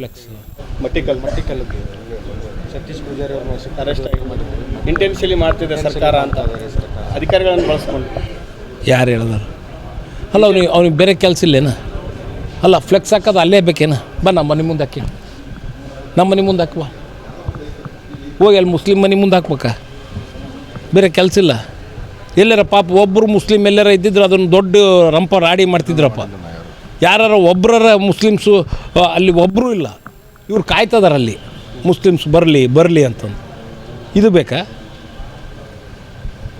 Flex Mattikal Mattikal Satish Poojari ಅವ್ರನ್ನ arrest ಆಗಿ ಇಂಟೆನ್ಷಿಯಲಿ ಮಾಡ್ತಿದೆ ಸರ್ಕಾರ ಅಂತ. ಅಧಿಕಾರಿಗಳನ್ನು ಬಳಸ್ಕೊಂಡು. ಯಾರು ಹೇಳಿದಾರೆ ಅಲ್ಲ ಅವ್ನಿಗೆ ಅವ್ನಿಗೆ ಬೇರೆ ಕೆಲಸ ಇಲ್ಲೇನ? ಅಲ್ಲ ಫ್ಲೆಕ್ಸ್ ಹಾಕೋದು ಅಲ್ಲೇ ಬೇಕೇನ? ಬಾ ನಮ್ಮ ಮನೆ ಮುಂದೆ ಹಾಕಿ. ನಮ್ಮ ಮನೆ ಮುಂದೆ ಹಾಕುವ. ಹೋಗಿ ಅಲ್ಲಿ ಮುಸ್ಲಿಂ ಮನೆ ಮುಂದೆ ಹಾಕ್ಬೇಕಾ? ಬೇರೆ ಕೆಲಸ ಇಲ್ಲ. ಎಲ್ಲರ ಪಾಪ ಒಬ್ಬರು ಮುಸ್ಲಿಂ ಎಲ್ಲರ ಇದ್ದಿದ್ರು ಅದನ್ನು ದೊಡ್ಡ ರಂಪ ರಾಡಿ ಮಾಡ್ತಿದ್ರಪ್ಪ. ಯಾರ ಒಬ್ಬರ ಮುಸ್ಲಿಮ್ಸು ಅಲ್ಲಿ ಒಬ್ಬರು ಇಲ್ಲ. ಇವ್ರು ಕಾಯ್ತದಾರ ಅಲ್ಲಿ ಮುಸ್ಲಿಮ್ಸ್ ಬರಲಿ ಬರಲಿ ಅಂತಂದು. ಇದು ಬೇಕಾ?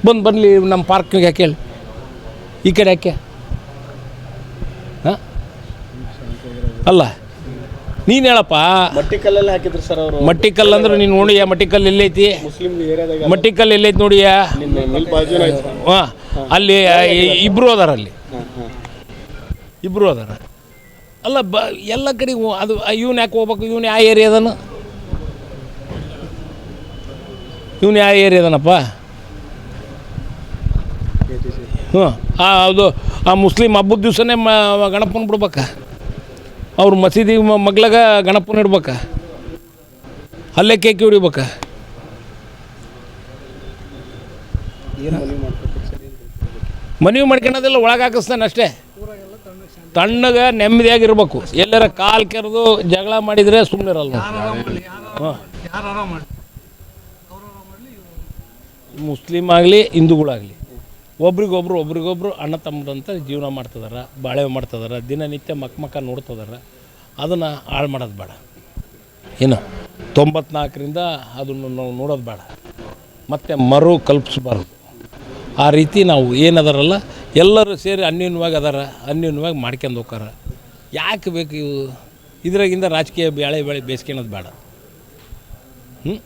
ಬಂದು ಬರಲಿ ನಮ್ಮ ಪಾರ್ಕಿಗೆ ಯಾಕೆ ಹೇಳಿ? ಈ ಕಡೆ ಯಾಕೆ? ಹಾಂ? ಅಲ್ಲ ನೀನು ಹೇಳಪ್ಪ. ಮಟ್ಟಿಕಲ್ಲಲ್ಲಿ ಹಾಕಿದ್ರು ಸರ್ ಅವರು. ಮಟ್ಟಿಕಲ್ ಅಂದ್ರೆ ನೀನು ನೋಡಿಯಾ ಮಟ್ಟಿಕಲ್ ಎಲ್ಲೈತಿ? ಮುಸ್ಲಿಂ ಮಟ್ಟಿಕಲ್ ಎಲ್ಲೈತಿ ನೋಡಿಯಾ ಹಾಂ ಅಲ್ಲಿ ಇಬ್ಬರು ಅದಾರ ಅಲ್ಲಿ ಇಬ್ಬರು ಅದಾರ. ಅಲ್ಲ, ಬ, ಎಲ್ಲ ಕಡೆ ಅದು ಇವನು ಯಾಕೆ ಹೋಗ್ಬೇಕು? ಇವನು ಯಾವ ಏರಿಯಾದನ ಇವನು ಯಾವ ಏರಿಯಾದನಪ್ಪ ಹ್ಞೂ ಆ, ಅದು, ಆ ಮುಸ್ಲಿಮ್ ಹಬ್ಬದ ದಿವಸನೇ ಮ ಗಣಪನ ಬಿಡ್ಬೇಕ. ಅವ್ರ ಮಸೀದಿ ಮಗ್ಲಾಗ ಗಣಪನ ಇಡ್ಬೇಕ. ಅಲ್ಲೇ ಕೇಕ್ ಹೊಡಿಬೇಕ ಮನವಿ ಮಾಡ್ಕೊತೀರಿ ಒಳಗಾಕಿಸ್ತಾನೆ ಅಷ್ಟೇ. ತಣ್ಣಗೆ ನೆಮ್ಮದಿಯಾಗಿರ್ಬೇಕು. ಎಲ್ಲರ ಕಾಲು ಕೆರೆದು ಜಗಳ ಮಾಡಿದರೆ ಸುಮ್ಮನೆ ಇರಲ್ಲ ಮುಸ್ಲಿಮ್ ಆಗಲಿ ಹಿಂದೂಗಳಾಗಲಿ. ಒಬ್ರಿಗೊಬ್ರು ಒಬ್ರಿಗೊಬ್ರು ಅಣ್ಣ ತಮ್ಮದಂತ ಜೀವನ ಮಾಡ್ತದಾರ ಬಾಳೆ ಮಾಡ್ತದಾರ ದಿನನಿತ್ಯ ಮಕ್ಕ ಮಕ್ಕ ನೋಡ್ತದಾರ. ಅದನ್ನು ಹಾಳು ಮಾಡೋದು ಬೇಡ. ಏನು? ತೊಂಬತ್ನಾಲ್ಕರಿಂದ ಅದನ್ನು ನಾವು ನೋಡೋದು ಬೇಡ. ಮತ್ತು ಮರು ಕಲ್ಪಿಸ್ಬಾರ್ದು. ಆ ರೀತಿ ನಾವು ಏನದಾರಲ್ಲ ಎಲ್ಲರೂ ಸೇರಿ ಅನ್ಯೂನ್ಯವಾಗಿ ಅದಾರ, ಅನ್ಯೂನ್ಯವಾಗಿ ಮಾಡ್ಕೊಂಡು ಹೋಗಾರ ಯಾಕೆ ಬೇಕು ಇವು? ಇದ್ರಾಗಿಂದ ರಾಜಕೀಯ ಬೇಳೆ ಬೇಳೆ ಬೇಯಿಸ್ಕೊಳೋದು ಬೇಡ. ಹ್ಞೂ